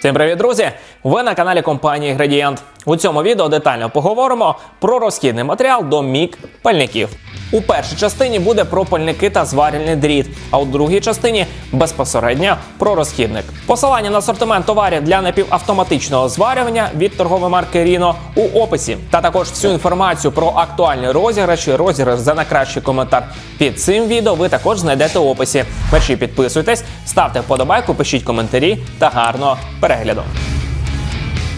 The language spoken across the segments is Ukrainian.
Всім привіт, друзі! Ви на каналі компанії Градієнт. У цьому відео детально поговоримо про розхідний матеріал до мік пальників. У першій частині буде про пальники та зварільний дріт, а у другій частині безпосередньо про розхідник. Посилання на асортимент товарів для напівавтоматичного зварювання від торгової марки Ріно у описі. Та також всю інформацію про актуальні розіграші, розіграш за найкращий коментар під цим відео ви також знайдете у описі. Перші підписуйтесь, ставте вподобайку, пишіть коментарі та гарного перегляду.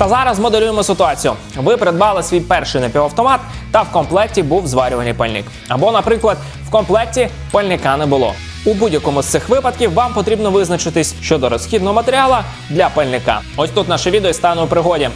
Та зараз моделюємо ситуацію. Ви придбали свій перший напівавтомат, та в комплекті був зварювальний пальник. Або, наприклад, в комплекті пальника не було. У будь-якому з цих випадків вам потрібно визначитись щодо розхідного матеріала для пальника. Ось тут наше відео і стане у пригоді.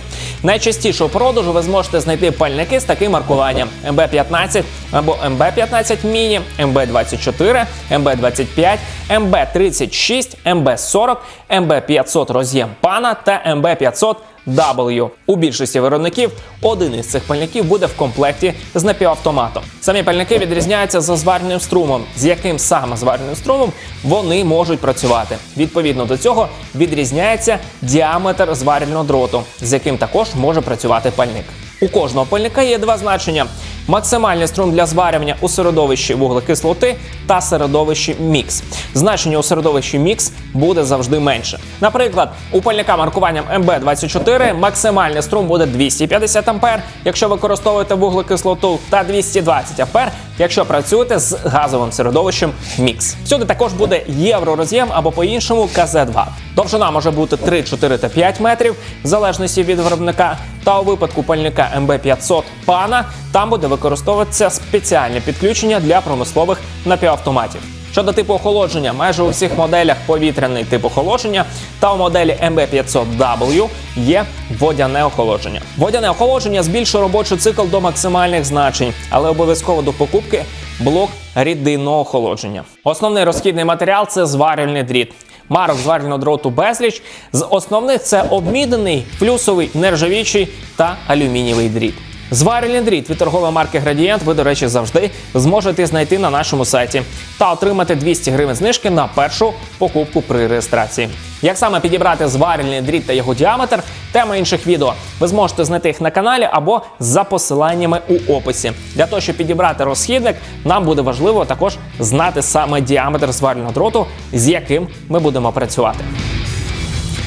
Найчастіше у продажу ви зможете знайти пальники з таким маркуванням МБ15 або МБ15 Міні, МБ24, МБ25, МБ36, МБ40, МБ500 роз'єм пана та МБ500 W. У більшості виробників один із цих пальників буде в комплекті з напівавтоматом. Самі пальники відрізняються за зварним струмом, з яким саме зварним струмом вони можуть працювати. Відповідно до цього відрізняється діаметр зварільного дроту, з яким також може працювати пальник. У кожного пальника є два значення: максимальний струм для зварювання у середовищі вуглекислоти та середовищі мікс. Значення у середовищі мікс буде завжди менше. Наприклад, у пальника маркуванням МБ24 максимальний струм буде 250 А, якщо використовуєте вуглекислоту, та 220 А, якщо працюєте з газовим середовищем мікс. Всюди також буде євророз'єм або по-іншому КЗ2. Довжина може бути 3, 4 та 5 метрів, в залежності від виробника. Та у випадку пальника МБ500 пана там буде використовуватися спеціальне підключення для промислових напівавтоматів. Щодо типу охолодження, майже у всіх моделях повітряний тип охолодження, та у моделі MB500W є водяне охолодження. Водяне охолодження збільшує робочий цикл до максимальних значень, але обов'язково до покупки блок рідинного охолодження. Основний розхідний матеріал це зварювальний дріт. Марок зварювального дроту безліч. З основних це обмідений, плюсовий, нержавічий та алюмінієвий дріт. Зварювальний дріт від торгової марки Градієнт ви, до речі, завжди зможете знайти на нашому сайті та отримати 200 гривень знижки на першу покупку при реєстрації. Як саме підібрати зварювальний дріт та його діаметр, тема інших відео. Ви зможете знайти їх на каналі або за посиланнями у описі. Для того, щоб підібрати розхідник, нам буде важливо також знати саме діаметр зварювального дроту, з яким ми будемо працювати.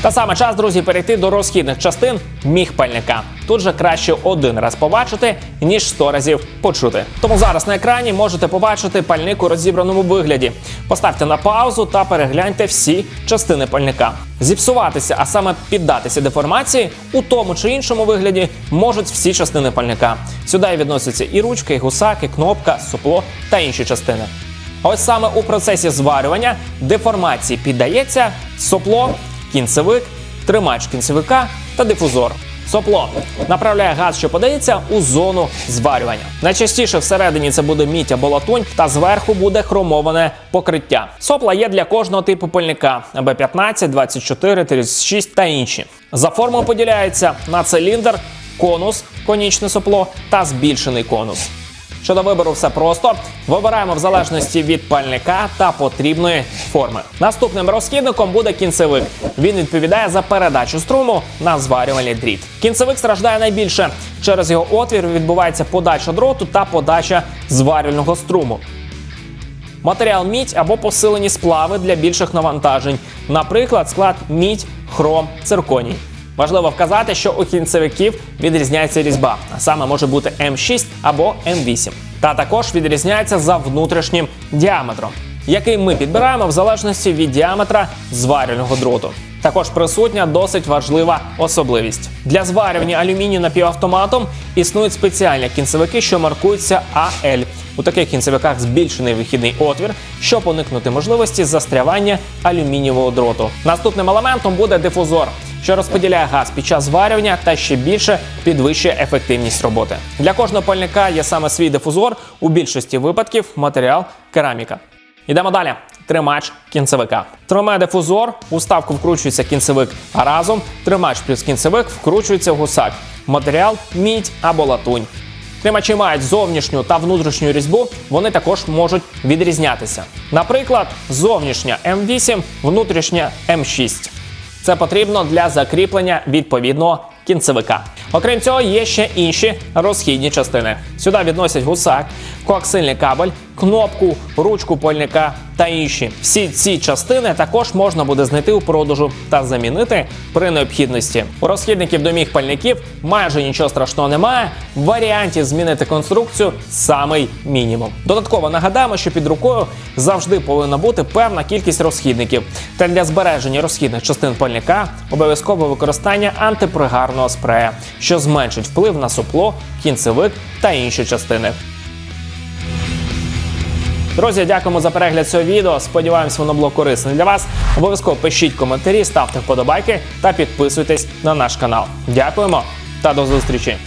Та саме час, друзі, перейти до розхідних частин міг пальника. Тут же краще один раз побачити, ніж сто разів почути. Тому зараз на екрані можете побачити пальник у розібраному вигляді. Поставте на паузу та перегляньте всі частини пальника. Зіпсуватися, а саме піддатися деформації у тому чи іншому вигляді можуть всі частини пальника. Сюди відносяться і ручка, і гусак, і кнопка, сопло та інші частини. Ось саме у процесі зварювання деформації піддається сопло, кінцевик, тримач кінцевика та дифузор. Сопло направляє газ, що подається у зону зварювання. Найчастіше всередині це буде мідь або латунь, та зверху буде хромоване покриття. Сопла є для кожного типу пальника АБ15, 24, 36 та інші. За формою поділяється на циліндр, конус, конічне сопло та збільшений конус. Щодо вибору, все просто. Вибираємо в залежності від пальника та потрібної форми. Наступним розхідником буде кінцевик. Він відповідає за передачу струму на зварювальний дріт. Кінцевик страждає найбільше. Через його отвір відбувається подача дроту та подача зварювального струму. Матеріал мідь або посилені сплави для більших навантажень, наприклад, склад мідь, хром, цирконій. Важливо вказати, що у кінцевиків відрізняється різьба, а саме може бути М6 або М8. Та також відрізняється за внутрішнім діаметром, який ми підбираємо в залежності від діаметра зварювального дроту. Також присутня досить важлива особливість. Для зварювання алюмінію напівавтоматом існують спеціальні кінцевики, що маркуються АЛ. У таких кінцевиках збільшений вихідний отвір, щоб уникнути можливості застрявання алюмінієвого дроту. Наступним елементом буде дифузор, що розподіляє газ під час зварювання та ще більше підвищує ефективність роботи. Для кожного пальника є саме свій дифузор. У більшості випадків матеріал кераміка. Йдемо далі. Тримач кінцевика. Тримає дифузор, у ставку вкручується кінцевик, а разом тримач плюс кінцевик вкручується в гусак. Матеріал мідь або латунь. Тримачі мають зовнішню та внутрішню різьбу, вони також можуть відрізнятися. Наприклад, зовнішня М8, внутрішня М6. Це потрібно для закріплення відповідного кінцевика. Окрім цього, є ще інші розхідні частини. Сюди відносять гусак, коаксильний кабель, кнопку, ручку пальника та інші. Всі ці частини також можна буде знайти у продажу та замінити при необхідності. У розхідників доміг пальників майже нічого страшного немає. В варіанті змінити конструкцію самий мінімум. Додатково нагадаємо, що під рукою завжди повинна бути певна кількість розхідників. Та для збереження розхідних частин пальника обов'язкове використання антипригарного спрея, що зменшить вплив на сопло, кінцевик та інші частини. Друзі, дякуємо за перегляд цього відео. Сподіваємось, воно було корисне для вас. Обов'язково пишіть коментарі, ставте вподобайки та підписуйтесь на наш канал. Дякуємо та до зустрічі!